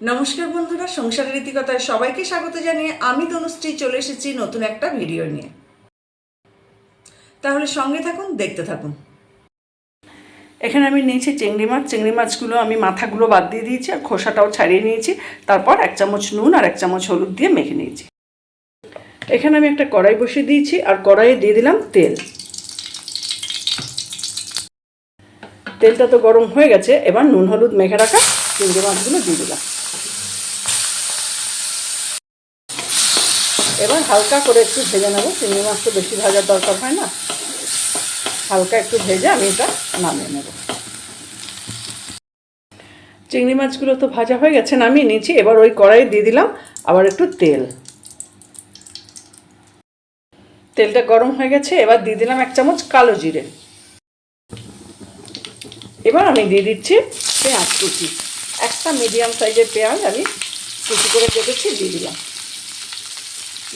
নমস্কার বন্ধুরা, সংসারের রীতিকতায় সবাইকে স্বাগত জানিয়ে আমি তনুশ্রী চলে এসেছি নতুন একটা ভিডিও নিয়ে। তাহলে সঙ্গে থাকুন, দেখতে থাকুন। এখানে আমি নিয়েছি চিংড়ি মাছ। চিংড়ি মাছগুলো আমি মাথাগুলো বাদ দিয়ে দিয়েছি আর খোসাটাও ছাড়িয়ে নিয়েছি। তারপর এক চামচ নুন আর এক চামচ হলুদ দিয়ে মেখে নিয়েছি। এখানে আমি একটা কড়াই বসিয়ে দিয়েছি আর কড়াইয়ে দিয়ে দিলাম তেল। তেলটা তো গরম হয়ে গেছে, এবার নুন হলুদ মেখে রাখা চিংড়ি মাছগুলো দিয়ে দিলাম। এবার হালকা করে একটু ভেজে নেব। চিংড়ি মাছ তো বেশি ভাজার দরকার হয় না। হালকা একটু ভেজে আমি এটা নামিয়ে নেব। চিংড়ি মাছগুলো তো ভাজা হয়ে গেছে, নামিয়ে নিয়েছি। এবার ওই কড়াই দিয়ে দিলাম আবার একটু তেল। তেলটা গরম হয়ে গেছে, এবার দিয়ে দিলাম এক চামচ কালো জিরে। এবার আমি দিয়ে দিচ্ছি পেঁয়াজ কুচি। একটা মিডিয়াম সাইজের পেঁয়াজ আমি কুচি করে কেটেছি, দিয়ে দিলাম।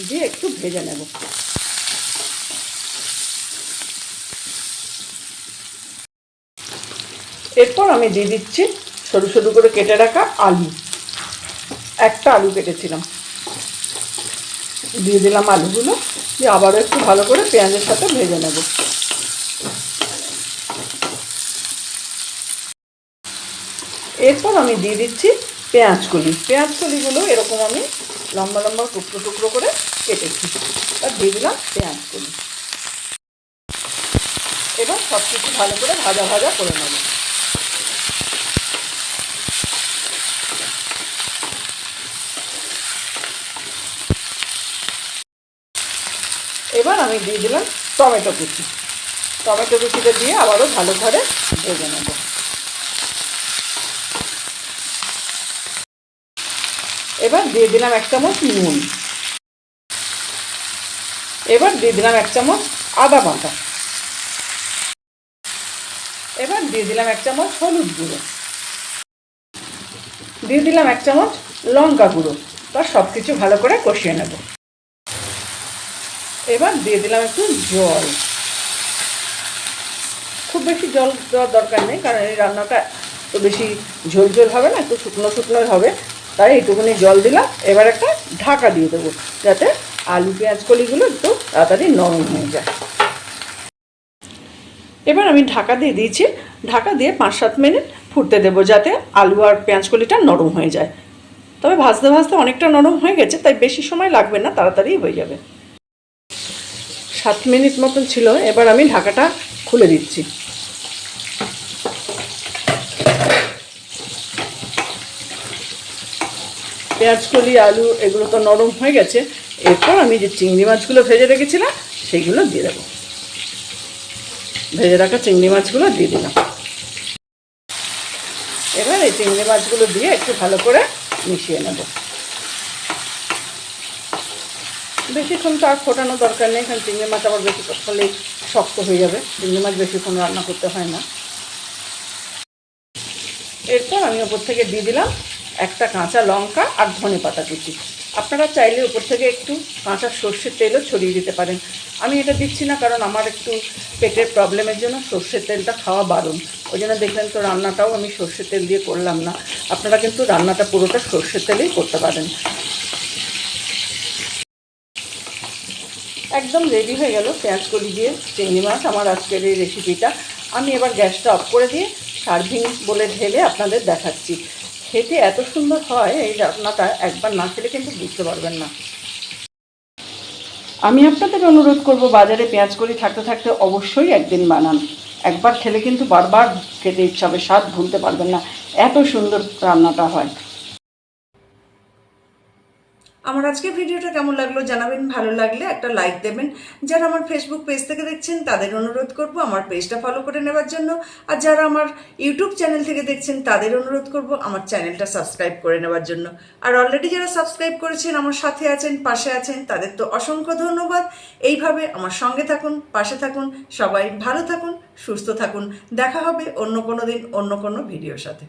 দিয়ে একটু ভেজে নেব। এরপর আমি দিয়ে দিচ্ছি সরু সরু করে কেটে রাখা আলু। একটা আলু কেটেছিলাম। দিয়ে দিলাম আলুগুলো, দিয়ে আবারও একটু ভালো করে পেঁয়াজের সাথে ভেজে নেব। এরপর আমি দিয়ে দিচ্ছি পেঁয়াজ কলি পেঁয়াজ কলিগুলো এরকম আমি লম্বা লম্বা টুকরো টুকরো করে কেটেছি আর দিয়ে দিলাম পেঁয়াজ কলি এবার সব কিছু ভালো করে ভাজা ভাজা করে নেব। এবার আমি দিয়ে দিলাম টমেটো কুচি। টমেটো কুচিটা দিয়ে আবারও ভালো করে ভেজে নেব। এবার দিয়ে দিলাম এক চামচ নুন। এবার দিয়ে দিলাম এক চামচ আদা বাটা। এবার দিয়ে দিলাম এক চামচ হলুদ গুঁড়ো। দিয়ে দিলাম এক চামচ লঙ্কা গুঁড়ো বা সব কিছু ভালো করে কষিয়ে নেব। এবার দিয়ে দিলাম একটু জল। খুব বেশি জল দেওয়ার দরকার নেই, কারণ এই রান্নাটা তো বেশি ঝোল ঝোল হবে না, একটু শুকনো শুকনোই হবে। তাই এইটুকুনি জল দিলাম। এবার একটা ঢাকা দিয়ে দেবো, যাতে আলু, পেঁয়াজ, কলিগুলো একটু তাড়াতাড়ি নরম হয়ে যায়। এবার আমি ঢাকা দিয়ে দিয়েছি। ঢাকা দিয়ে পাঁচ সাত মিনিট ফুটতে দেবো, যাতে আলু আর পেঁয়াজ কলিটা নরম হয়ে যায়। তবে ভাজতে ভাজতে অনেকটা নরম হয়ে গেছে, তাই বেশি সময় লাগবে না, তাড়াতাড়ি হয়ে যাবে। সাত মিনিট মতন ছিল, এবার আমি ঢাকাটা খুলে দিচ্ছি। পেঁয়াজ কলি, আলু, এগুলো তো নরম হয়ে গেছে। এরপর আমি যে চিংড়ি মাছগুলো ভেজে রেখেছিলাম, সেইগুলো দিয়ে দেবো। ভেজে রাখা চিংড়ি মাছগুলো দিয়ে দিলাম। এবার এই চিংড়ি মাছগুলো দিয়ে একটু ভালো করে মিশিয়ে নেব। বেশিক্ষণ তো আর ফোটানো দরকার নেই, কারণ চিংড়ি মাছ আবার বেশি করলে শক্ত হয়ে যাবে। চিংড়ি মাছ বেশিক্ষণ রান্না করতে হয় না। এরপর আমি ওপর থেকে দিয়ে দিলাম একটা কাঁচা লঙ্কা আর ধনে পাতা কুচি। আপনারা চাইলে উপর থেকে একটু কাঁচা সর্ষের তেলও ছড়িয়ে দিতে পারেন। আমি এটা দিচ্ছি না কারণ আমার একটু পেটের প্রবলেমের জন্য সর্ষের তেলটা খাওয়া বারণ। ওই জন্য দেখলেন তো রান্নাটাও আমি সর্ষের তেল দিয়ে করলাম না। আপনারা কিন্তু রান্নাটা পুরোটা সর্ষের তেলেই করতে পারেন। একদম রেডি হয়ে গেল পেঁয়াজ কলি দিয়ে চিংড়ি মাছ, আমার আজকের এই রেসিপিটা আমি এবার গ্যাসটা অফ করে দিয়ে সার্ভিং বলে ঢেলে আপনাদের দেখাচ্ছি। খেতে এত সুন্দর হয়, এই রান্নাটা একবার না খেলে কিন্তু বুঝতে পারবেন না। আমি আপনাদের অনুরোধ করব, বাজারে পেঁয়াজ করি থাকতে থাকতে অবশ্যই একদিন বানান। একবার খেলে কিন্তু বারবার খেতে ইচ্ছা হবে, স্বাদ ভুলতে পারবেন না। এত সুন্দর রান্নাটা হয়। আমার আজকের ভিডিওটা কেমন লাগল জানাবেন, ভালো লাগলে একটা লাইক দেবেন। যারা আমার ফেসবুক পেজ থেকে দেখছেন, তাদের অনুরোধ করব আমার পেজটা ফলো করে নেওয়ার জন্য। আর যারা আমার ইউটিউব চ্যানেল থেকে দেখছেন, তাদের অনুরোধ করব আমার চ্যানেলটা সাবস্ক্রাইব করে নেওয়ার জন্য। আর অলরেডি যারা সাবস্ক্রাইব করেছেন, আমার সাথে আছেন, পাশে আছেন, তাদের তো অসংখ্য ধন্যবাদ। এইভাবে আমার সঙ্গে থাকুন, পাশে থাকুন, সবাই ভালো থাকুন, সুস্থ থাকুন। দেখা হবে অন্য কোনো দিন, অন্য কোনো ভিডিওর সাথে।